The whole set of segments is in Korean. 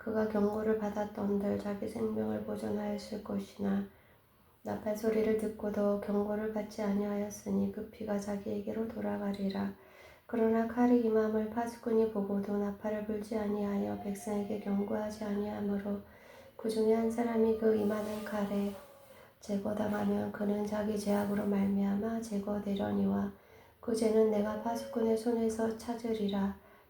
그가 경고를 받았던들 자기 생명을 보존하였을 것이나 나팔 소리를 듣고도 경고를 받지 아니하였으니 그 피가 자기에게로 돌아가리라. 그러나 칼이 임함을 파수꾼이 보고도 나팔을 불지 아니하여 백성에게 경고하지 아니하므로 그 중에 한 사람이 그 임하는 칼에 제거당하면 그는 자기 죄악으로 말미암아 제거되려니와 그 죄는 내가 파수꾼의 손에서 찾으리라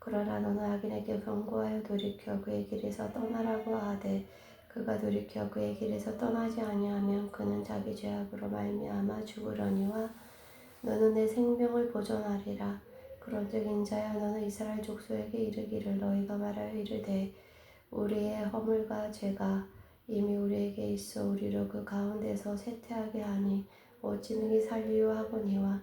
그러나 너는 악인에게 경고하여 돌이켜 그의 길에서 떠나라고 하되 그가 돌이켜 그의 길에서 떠나지 아니하면 그는 자기 죄악으로 말미암아 죽으려니와 너는 내 생명을 보존하리라. 그런즉 인자야 너는 이스라엘 족속에게 이르기를 너희가 말하여 이르되 우리의 허물과 죄가 이미 우리에게 있어 우리를 그 가운데서 쇠퇴하게 하니 어찌 능히 살리려 하거니와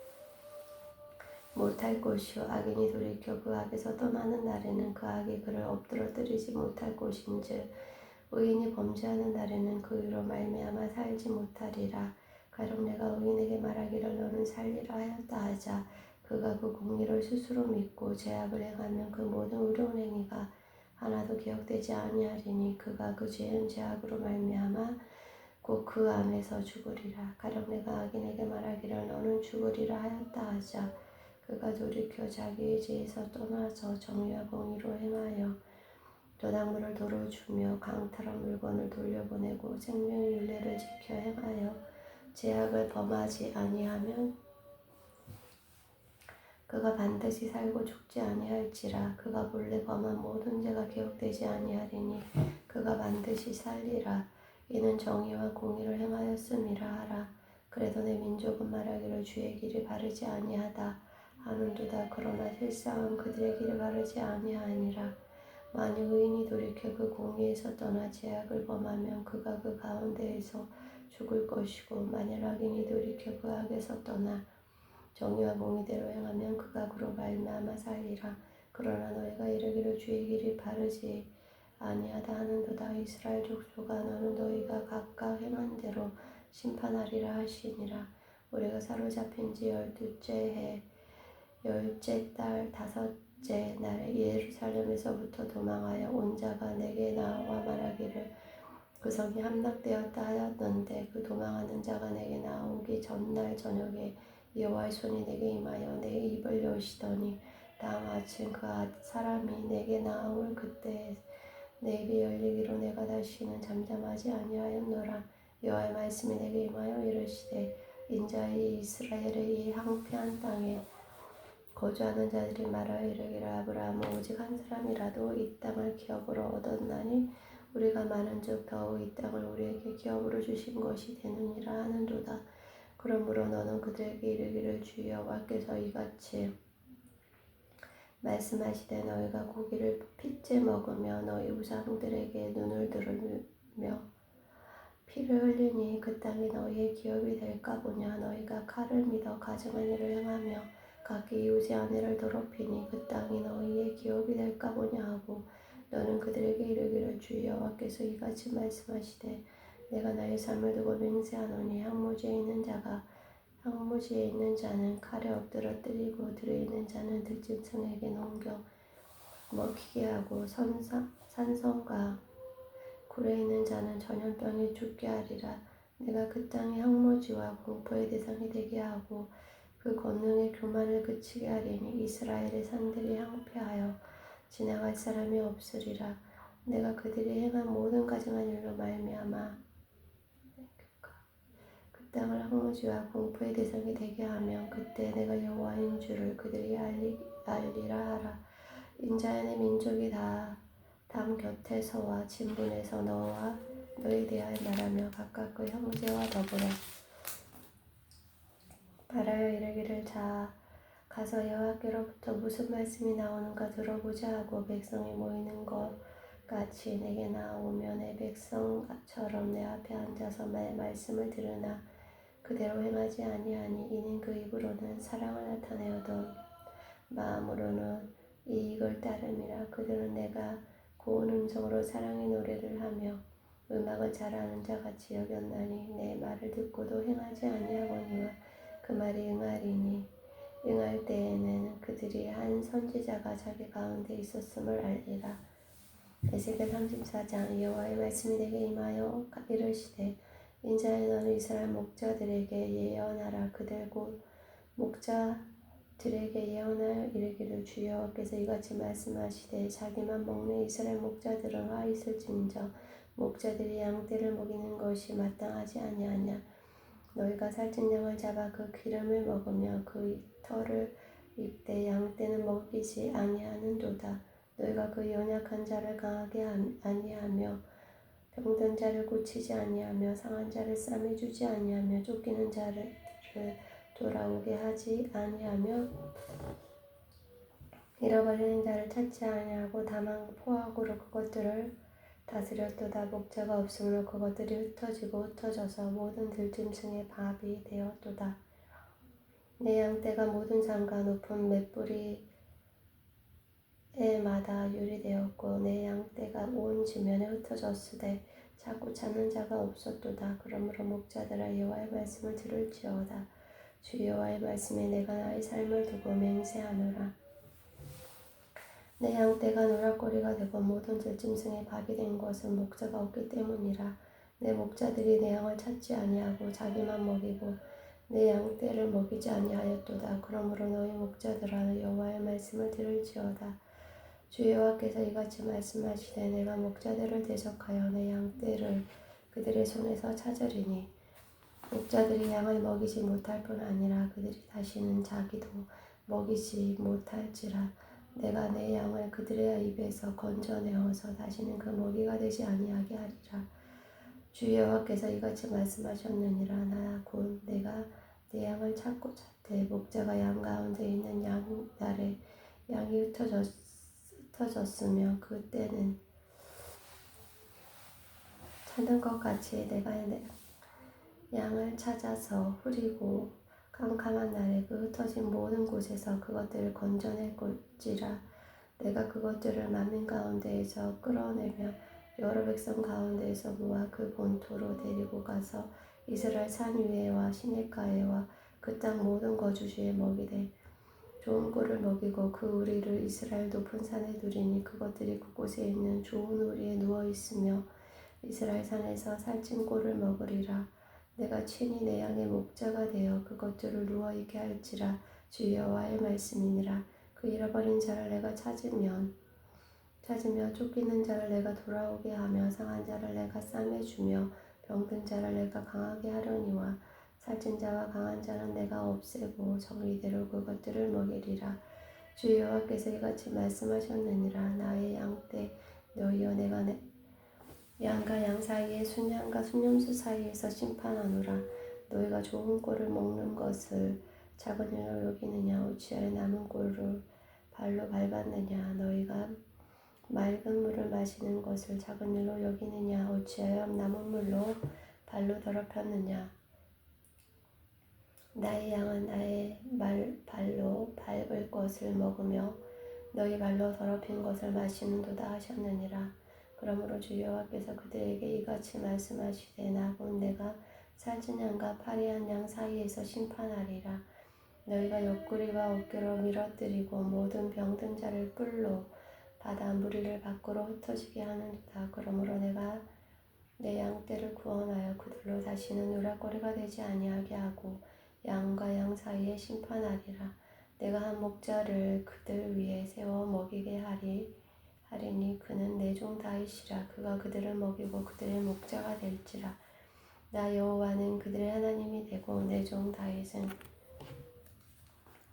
못할 것이요. 악인이 돌이켜 그 악에서 떠나는 날에는 그 악이 그를 엎드러뜨리지 못할 것인즉 의인이 범죄하는 날에는 그 위로 말미암아 살지 못하리라. 가령 내가 의인에게 말하기를 너는 살리라 하였다 하자 그가 그 공의를 스스로 믿고 죄악을 행하면 그 모든 의로운 행위가 하나도 기억되지 아니하리니 그가 그 죄은 죄악으로 말미암아 곧 그 안에서 죽으리라. 가령 내가 악인에게 말하기를 너는 죽으리라 하였다 하자 그가 돌이켜 자기의 죄에서 떠나서 정의와 공의로 행하여 도당물을 도로 주며 강탈한 물건을 돌려보내고 생명의 윤례를 지켜 행하여 죄악을 범하지 아니하면 그가 반드시 살고 죽지 아니할지라 그가 본래 범한 모든 죄가 기억되지 아니하리니 그가 반드시 살리라. 이는 정의와 공의를 행하였음이라 하라. 그래도 내 민족은 말하기를 주의 길이 바르지 아니하다 하는도다 그러나 실상은 그들의 길이 바르지 아니하니라 만일 의인이 돌이켜 그 공의에서 떠나 죄악을 범하면 그가 그 가운데에서 죽을 것이고 만일 악인이 돌이켜 그 악에서 떠나 정의와 공의대로 행하면 그가 그로 말미암아 살리라. 그러나 너희가 이르기를 주의 길이 바르지 아니하다 하는도다 이스라엘 족속아 너는 너희가 각각 행한 대로 심판하리라 하시니라. 우리가 사로잡힌 지 열두째 해 열째 달 다섯째 날에 예루살렘에서부터 도망하여 온 자가 내게 나와 말하기를 그 성이 함락되었다 하였는데 그 도망하는 자가 내게 나오기 전날 저녁에 여호와의 손이 내게 임하여 내 입을 여시더니 아침 그 아, 사람이 내게 나올 그때 내 입이 열리기로 내가 다시는 잠잠하지 아니하였노라. 여호와의 말씀이 내게 임하여 이르시되 인자의 이스라엘의 이 황폐한 땅에 거주하는 자들이 말하여 이르기를 아브라함은 오직 한 사람이라도 이 땅을 기업으로 얻었나니 우리가 많은즉 더욱 이 땅을 우리에게 기업으로 주신 것이 되느니라 하는도다. 그러므로 너는 그들에게 이르기를 주 여호와께서 이같이 말씀하시되 너희가 고기를 핏째 먹으며 너희 우상들에게 눈을 들으며 피를 흘리니 그 땅이 너희의 기업이 될까 보냐? 너희가 칼을 믿어 가증한 일을 행하며 각기 이웃의 아내를 더럽히니 그 땅이 너희의 기업이 될까 보냐 하고 너는 그들에게 이르기를 주 여호와께서 이같이 말씀하시되 내가 나의 삶을 두고 맹세하노니 항무지에 있는 자가 향무지에 있는 자는 칼에 엎드러뜨리고 들에 있는 자는 들짐승에게 넘겨 먹히게 하고 선상, 산성과 굴에 있는 자는 전염병에 죽게 하리라. 내가 그 땅의 항모지와 공포의 대상이 되게 하고 그 권능의 교만을 그치게 하리니 이스라엘의 산들이 항폐하여 지나갈 사람이 없으리라. 내가 그들이 행한 모든 가증한 일로 말미암아 그 땅을 항모지와 공포의 대상이 되게 하면 그때 내가 여호와인 줄을 그들이 알리, 알리라 하라. 인자의 민족이 다 담 곁에서와 진분에서 너와 너에 대하여 말하며 각각 그 형제와 더불어 말하여 이르기를 자 가서 여호와께로부터 무슨 말씀이 나오는가 들어보자 하고 백성이 모이는 것 같이 내게 나오면 내 백성처럼 내 앞에 앉아서 말 말씀을 들으나 그대로 행하지 아니하니 이는 그 입으로는 사랑을 나타내어도 마음으로는 이익을 따름이라 그들은 내가 고운 음성으로 사랑의 노래를 하며 음악을 잘하는 자 같이 여겼나니 내 말을 듣고도 행하지 아니하거니와 그 말이 응하리니 응할 때에는 그들이 한 선지자가 자기 가운데 있었음을 알리라. 에스겔 34장 여호와의 말씀이 내게 임하여 이르시되 인자의 너는 이스라엘 목자들에게 예언하라. 그들 곧 목자들에게 예언하여 이르기를 주 여호와께서 이같이 말씀하시되 자기만 먹는 이스라엘 목자들은 화 있을진저 목자들이 양떼를 먹이는 것이 마땅하지 아니하냐 너희가 살찐 양을 잡아 그 기름을 먹으며 그 털을 입되 양떼는 먹이지 아니하는도다. 너희가 그 연약한 자를 강하게 아니하며 병든 자를 고치지 아니하며 상한 자를 싸매 주지 아니하며 쫓기는 자를 돌아오게 하지 아니하며 잃어버리는 자를 찾지 아니하고 다만 포악으로 그것들을 다스렸도다 목자가 없으므로 그것들이 흩어지고 흩어져서 모든 들짐승의 밥이 되었도다 내 양떼가 모든 산과 높은 맷뿌리 해마다 유리되었고 내 양떼가 온 지면에 흩어졌으되 자꾸 찾는 자가 없었도다. 그러므로 목자들아 여호와의 말씀을 들을지어다. 주 여호와의 말씀에 내가 나의 삶을 두고 맹세하노라. 내 양떼가 노락거리가 되고 모든 들짐승의 밥이 된 것은 목자가 없기 때문이라. 내 목자들이 내 양을 찾지 아니하고 자기만 먹이고 내 양떼를 먹이지 아니하였도다. 그러므로 너희 목자들아 여호와의 말씀을 들을지어다. 주 여호와께서 이같이 말씀하시되 내가 목자들을 대적하여 내 양떼를 그들의 손에서 찾으리니 목자들이 양을 먹이지 못할 뿐 아니라 그들이 다시는 자기도 먹이지 못할지라 내가 내 양을 그들의 입에서 건져내어서 다시는 그 먹이가 되지 아니하게 하리라. 주 여호와께서 이같이 말씀하셨느니라. 나 곧 내가 내 양을 찾고 찾되 목자가 양 가운데 있는 양 날에 양이 흩어졌 흩어졌으며 그때는 찾는 것 같이 내가 양을 찾아서 흐리고 캄캄한 날에 그 흩어진 모든 곳에서 그것들을 건져낼 것이라 내가 그것들을 만민 가운데에서 끌어내며 여러 백성 가운데에서 모아 그 본토로 데리고 가서 이스라엘 산 위에와 시내가에와 그 땅 모든 거주지에 먹이되 좋은 꿀을 먹이고 그 우리를 이스라엘 높은 산에 두리니 그것들이 그곳에 있는 좋은 우리에 누워 있으며 이스라엘 산에서 살찐 꿀을 먹으리라. 내가 친히 내 양의 목자가 되어 그것들을 누워 있게 할지라 주 여호와의 말씀이니라. 그 잃어버린 자를 내가 찾으면 찾으며 쫓기는 자를 내가 돌아오게 하며 상한 자를 내가 싸매주며 병든 자를 내가 강하게 하려니와 살찐 자와 강한 자는 내가 없애고 정의대로 그것들을 먹이리라. 주 여호와께서 이같이 말씀하셨느니라. 나의 양떼 너희여 내가 내 양과 양 사이에 순양과 순염소 사이에서 심판하노라. 너희가 좋은 꼴을 먹는 것을 작은 일로 여기느냐 어찌하여 남은 꼴을 발로 밟았느냐 너희가 맑은 물을 마시는 것을 작은 일로 여기느냐 어찌하여 남은 물로 발로 더럽혔느냐 나의 양은 나의 말, 발로 밟을 것을 먹으며 너희 발로 더럽힌 것을 마시는도다 하셨느니라. 그러므로 주 여호와께서 그들에게 이같이 말씀하시되 나곧 내가 살찐 양과 파리한 양 사이에서 심판하리라. 너희가 옆구리와 어깨로 밀어뜨리고 모든 병든 자를 뿔로 받아 무리를 밖으로 흩어지게 하는도다. 그러므로 내가 내 양떼를 구원하여 그들로 다시는 누락거리가 되지 아니하게 하고 양과 양 사이에 심판하리라. 내가 한 목자를 그들 위에 세워 먹이게 하리 하리니 그는 내 종 다윗이라 그가 그들을 먹이고 그들의 목자가 될지라. 나 여호와는 그들의 하나님이 되고 내 종 다윗은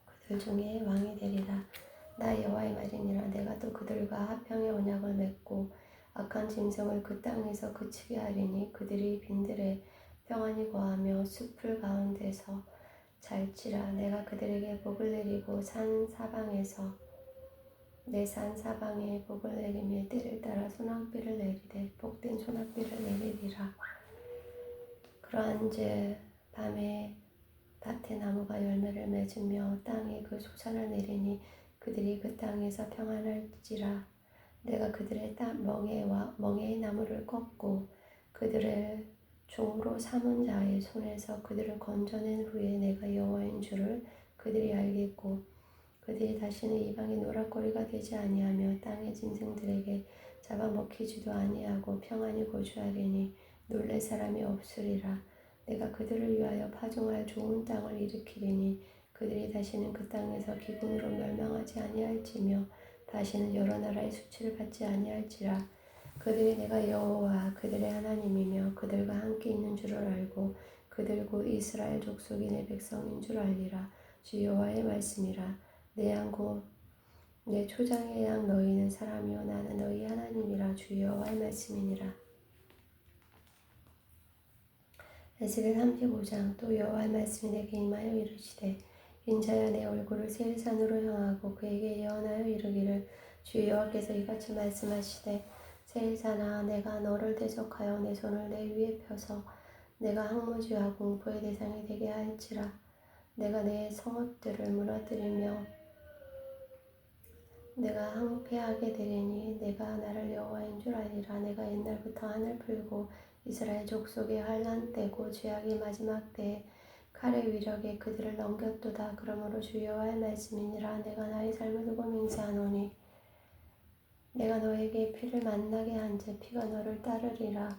그들 중에 왕이 되리라. 나 여호와의 말이니라. 내가 또 그들과 화평의 언약을 맺고 악한 짐승을 그 땅에서 그치게 하리니 그들이 빈들에 평안히 거하며 숲을 가운데서 잘지라. 내가 그들에게 복을 내리고 산 사방에서 내산 사방에 복을 내리며 때를 따라 소낙비를 내리되 복된 소낙비를 내리리라. 그러한즉 밤에 밭에 나무가 열매를 맺으며 땅에 그 소산을 내리니 그들이 그 땅에서 평안할지라. 내가 그들의 땅 멍에와 멍에의 나무를 꺾고 그들을 종으로 삼은 자의 손에서 그들을 건져낸 후에 내가 여호와인 줄을 그들이 알겠고 그들이 다시는 이방의 노락거리가 되지 아니하며 땅의 짐승들에게 잡아먹히지도 아니하고 평안히 거주하리니 놀랄 사람이 없으리라. 내가 그들을 위하여 파종할 좋은 땅을 일으키리니 그들이 다시는 그 땅에서 기근으로 멸망하지 아니할지며 다시는 여러 나라의 수치를 받지 아니할지라. 그들이 내가 여호와 그들의 하나님이며 그들과 함께 있는 줄을 알고 그들 곧 이스라엘 족속이 내 백성인 줄 알리라. 주 여호와의 말씀이라 내양곧내 초장의 양 너희는 사람이요. 나는 너희 하나님이라. 주 여호와의 말씀이니라. 에스겔 35장 또 여호와의 말씀이 내게 임하여 이르시되 인자야 내 얼굴을 세일산으로 향하고 그에게 예언하여 이르기를 주 여호와께서 이같이 말씀하시되 세일산아 내가 너를 대적하여 내 손을 내 위에 펴서 내가 항모지와 공포의 대상이 되게 할지라. 내가 내 성읍들을 무너뜨리며 내가 항폐하게 되리니 내가 나를 여호와인 줄 알리라 내가 옛날부터 하늘 풀고 이스라엘 족속의 환란 때고 죄악의 마지막 때에 칼의 위력에 그들을 넘겼도다. 그러므로 주 여호와의 말씀이니라 내가 나의 삶을 두고 맹세하노니 내가 너에게 피를 만나게 한즉 피가 너를 따르리라.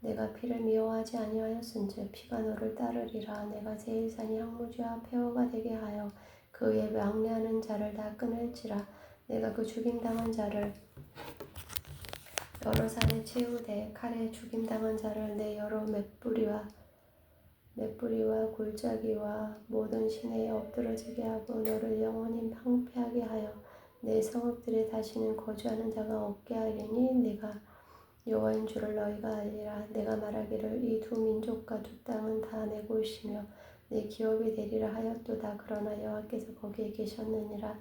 내가 피를 미워하지 아니하였은즉 피가 너를 따르리라. 내가 세일산이 항무지와 폐허가 되게 하여 그의 왕래하는 자를 다 끊을지라. 내가 그 죽임당한 자를 여러 산에 채우되 칼에 죽임당한 자를 내 여러 맷뿌리와 맷뿌리와 골짜기와 모든 시내에 엎드러지게 하고 너를 영원히 황폐하게 하여 내 성읍들에 다시는 거주하는 자가 없게 하리니 내가 여호와인 줄을 너희가 알리라. 내가 말하기를 이 두 민족과 두 땅은 다 내 곳이며 내 기업이 되리라 하였도다. 그러나 여호와께서 거기에 계셨느니라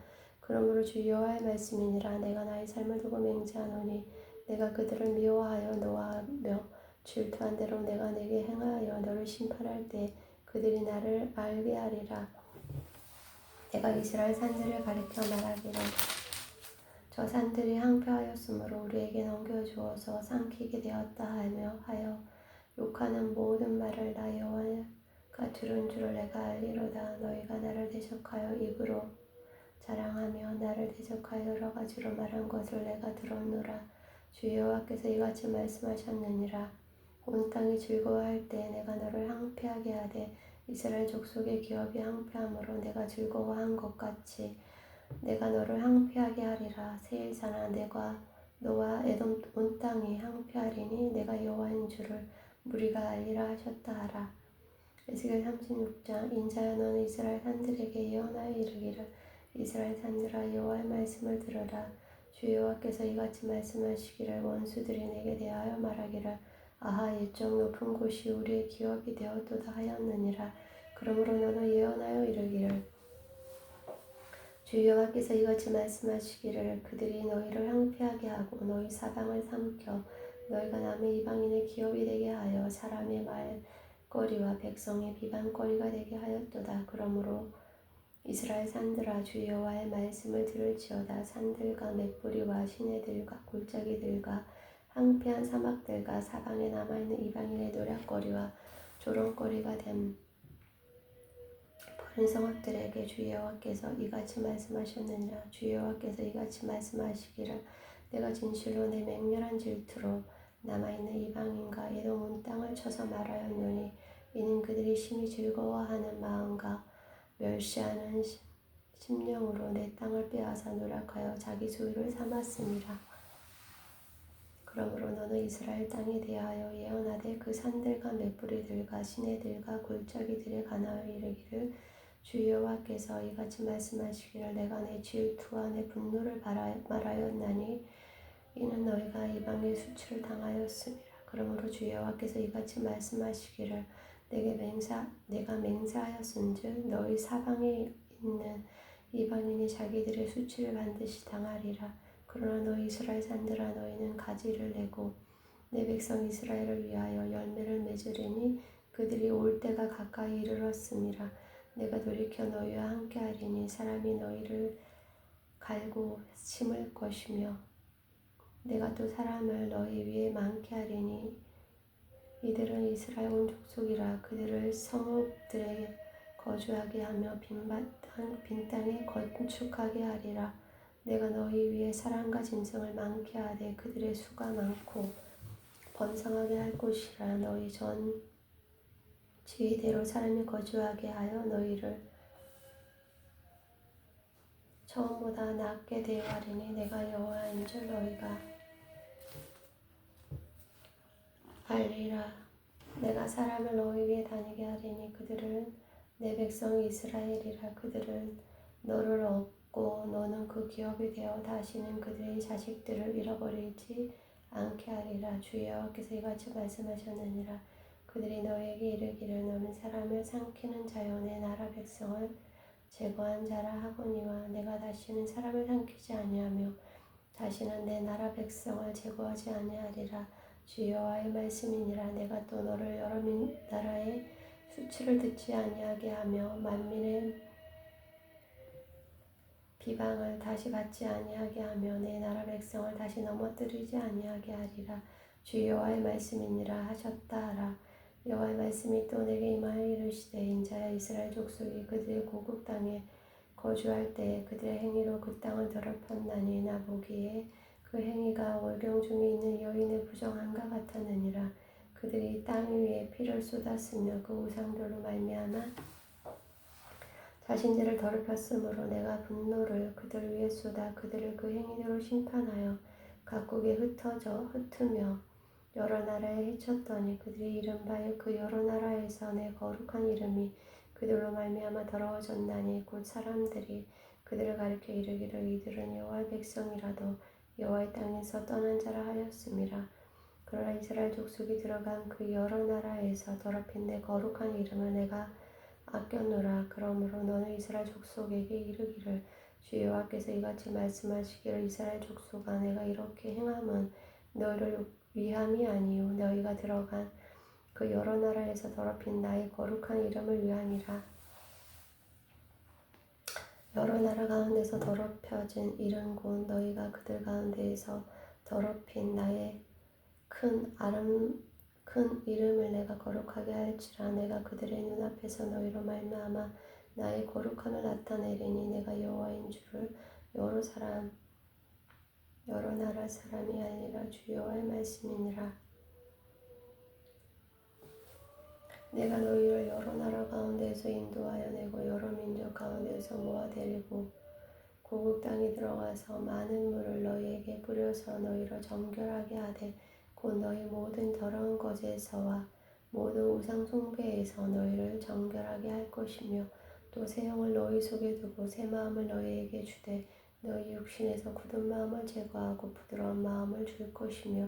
그러므로 주 여호와의 말씀이니라 내가 나의 삶을 두고 맹세하노니 내가 그들을 미워하여 노하며 질투한 대로 내가 내게 행하여 너를 심판할 때 그들이 나를 알게 하리라. 내가 이스라엘 산들을 가리켜 말하기를 저 산들이 항폐하였으므로 우리에게 넘겨주어서 삼키게 되었다 하며 하여 욕하는 모든 말을 나 여호와가 들은 줄을 내가 알리로다 너희가 나를 대적하여 입으로 자랑하며 나를 대적하여 여러 가지로 말한 것을 내가 들었노라. 주 여호와께서 이같이 말씀하셨느니라. 온 땅이 즐거워할 때 내가 너를 항폐하게 하되 이스라엘 족속의 기업이 항폐함으로 내가 즐거워한 것 같이 내가 너를 항폐하게 하리라. 세일산아 내가 너와 에돔 온 땅이 항폐하리니 내가 여호와인 줄을 무리가 알리라 하셨다 하라. 에스겔 36장 인자야 너는 이스라엘 산들에게 예언하여 이르기를 이스라엘 산들아 여호와의 말씀을 들으라. 주 여호와께서 이같이 말씀하시기를 원수들이 내게 대하여 말하기를 아하 일정 높은 곳이 우리의 기업이 되었도다 하였느니라. 그러므로 너는 예언하여 이르기를 주 여호와께서 이같이 말씀하시기를 그들이 너희를 항폐하게 하고 너희 사방을 삼켜 너희가 남의 이방인의 기업이 되게 하여 사람의 말거리와 백성의 비방거리가 되게 하였도다. 그러므로 이스라엘 산들아 주 여호와의 말씀을 들을지어다 산들과 맷뿌리와 시내들과 골짜기들과 황폐한 사막들과 사방에 남아있는 이방인의 노략거리와 조롱거리가 됨. 버린 성읍들에게 주 여호와께서 이같이 말씀하셨느니라 주 여호와께서 이같이 말씀하시기를 내가 진실로 내 맹렬한 질투로 남아있는 이방인과 에돔 온 땅을 쳐서 말하였노니 이는 그들이 심히 즐거워하는 마음과 멸시하는 시- 심령으로 내 땅을 빼앗아 노력하여 자기 소유를 삼았습니다. 그러므로 너는 이스라엘 땅에 대하여 예언하되 그 산들과 맷뿌리들과 시내들과 골짜기들에 관하여 이르기를 주 여호와께서 이같이 말씀하시기를 내가 내 질투와 내 분노를 말하였나니 이는 너희가 이방의 수치를 당하였습니다. 그러므로 주 여호와께서 이같이 말씀하시기를 내게 맹사 내가 맹세하였은즉 너희 사방에 있는 이방인이 자기들의 수치를 반드시 당하리라. 그러나 너희 이스라엘 산들아 너희는 가지를 내고 내 백성 이스라엘을 위하여 열매를 맺으리니 그들이 올 때가 가까이 이르렀습니다. 내가 돌이켜 너희와 함께하리니 사람이 너희를 갈고 심을 것이며 내가 또 사람을 너희 위에 많게 하리니 이들은 이스라엘 온 족속이라 그들을 성읍들에 거주하게 하며 빈, 땅에 건축하게 하리라. 내가 너희 위에 사람과 짐승을 많게 하되 그들의 수가 많고 번성하게 할 곳이라. 너희 전 지위대로 사람이 거주하게 하여 너희를 처음보다 낫게 대하리니 내가 여호와인 줄 너희가 알리라. 내가 사람을 너희 위에 다니게 하리니 그들은 내 백성 이스라엘이라. 그들은 너를 얻고 너는 그 기업이 되어 다시는 그들의 자식들을 잃어버리지 않게 하리라. 주 여호와께서 이같이 말씀하셨느니라. 그들이 너에게 이르기를 너는 사람을 삼키는 자여 내 나라 백성을 제거한 자라 하거니와 내가 다시는 사람을 삼키지 아니하며 다시는 내 나라 백성을 제거하지 아니하리라 주 여호와의 말씀이니라. 내가 또 너를 여러 민 나라의 수치를 듣지 아니하게 하며 만민의 비방을 다시 받지 아니하게 하며 내 나라 백성을 다시 넘어뜨리지 아니하게 하리라. 주 여호와의 말씀이니라 하셨다 하라. 여호와의 말씀이 또 내게 임하여 이르시되 인자야 이스라엘 족속이 그들의 고국 땅에 거주할 때에 그들의 행위로 그 땅을 더럽혔나니 나 보기에 그 행위가 월경 중에 있는 여인의 부정함과 같았느니라. 그들이 땅 위에 피를 쏟았으며 그 우상들로 말미암아 자신들을 더럽혔으므로 내가 분노를 그들 위에 쏟아 그들을 그 행위대로 심판하여 각국에 흩어져 흩으며 여러 나라에 해쳤더니 그들이 이른바 그 여러 나라에서 내 거룩한 이름이 그들로 말미암아 더러워졌나니 곧 사람들이 그들을 가리켜 이르기를 이들은 여호와의 백성이라도 여호와의 땅에서 떠난 자라 하였음이라 그러나 이스라엘 족속이 들어간 그 여러 나라에서 더럽힌 내 거룩한 이름을 내가 아꼈노라. 그러므로 너는 이스라엘 족속에게 이르기를 주 여호와께서 이같이 말씀하시기를 이스라엘 족속아 내가 이렇게 행함은 너희를 위함이 아니요 너희가 들어간 그 여러 나라에서 더럽힌 나의 거룩한 이름을 위함이라 여러 나라 가운데서 더럽혀진 이른 곳 너희가 그들 가운데에서 더럽힌 나의 큰 아름 큰 이름을 내가 거룩하게 할지라. 내가 그들의 눈앞에서 너희로 말미암아 나의 거룩함을 나타내리니 내가 여호와인 줄을 여러 사람 여러 나라 사람이 아니라 주 여호와의 말씀이니라 내가 너희를 여러 나라 가운데서 인도하여 내고 여러 민족 가운데서 모아 데리고 고국 땅에 들어가서 많은 물을 너희에게 뿌려서 너희를 정결하게 하되 곧 너희 모든 더러운 것에서와 모든 우상 숭배에서 너희를 정결하게 할 것이며 또 새 영을 너희 속에 두고 새 마음을 너희에게 주되 너희 육신에서 굳은 마음을 제거하고 부드러운 마음을 줄 것이며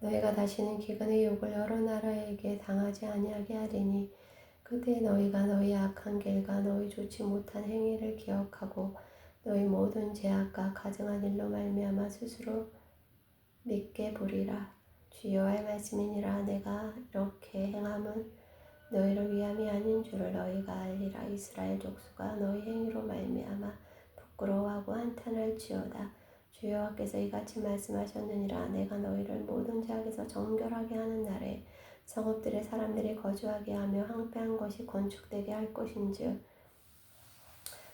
너희가 다시는 기근의 욕을 여러 나라에게 당하지 아니하게 하리니 그때 너희가 너희 악한 길과 너희 좋지 못한 행위를 기억하고 너희 모든 죄악과 가증한 일로 말미암아 스스로 믿게 보리라. 주여의 말씀이니라. 내가 이렇게 행함은 너희를 위함이 아닌 줄을 너희가 알리라. 이스라엘 족수가 너희 행위로 말미암아 부끄러워하고 한탄할지어다 주여와께서 이같이 말씀하셨느니라. 내가 너희를 모든 죄악에서 정결하게 하는 날에 성읍들의 사람들이 거주하게 하며 황폐한 것이 건축되게 할 것인즉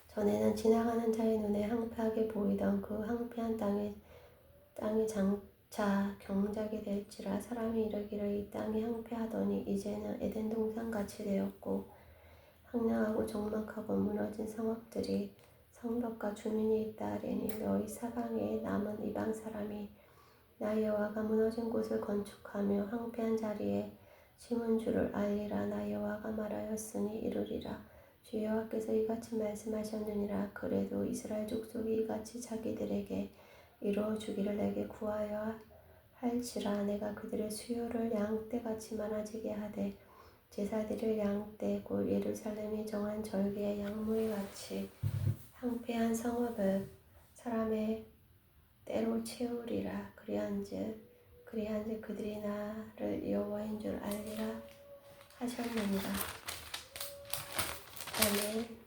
전에는 지나가는 자의 눈에 황폐하게 보이던 그 황폐한 땅에 땅이 장차 경작이 될지라 사람이 이르기를 이 땅이 황폐하더니 이제는 에덴 동산 같이 되었고 황량하고 적막하고 무너진 성읍들이 성벽과 주민이 있다 하리니 너희 사방에 남은 이방 사람이 나 여호와가 무너진 곳을 건축하며 황폐한 자리에 심은 줄을 알리라. 나 여호와가 말하였으니 이루리라. 주 여호와께서 이같이 말씀하셨느니라. 그래도 이스라엘 족속이 이같이 자기들에게 이루어 주기를 내게 구하여 할지라. 내가 그들의 수요를 양떼같이 많아지게 하되 제사드릴 양떼 곧 예루살렘이 정한 절기의 양무리 같이 황폐한 성읍을 사람의 때로 채우리라. 그리한즉 그리한즉 그들이 나를 여호와인 줄 알리라 하셨느니라. 아멘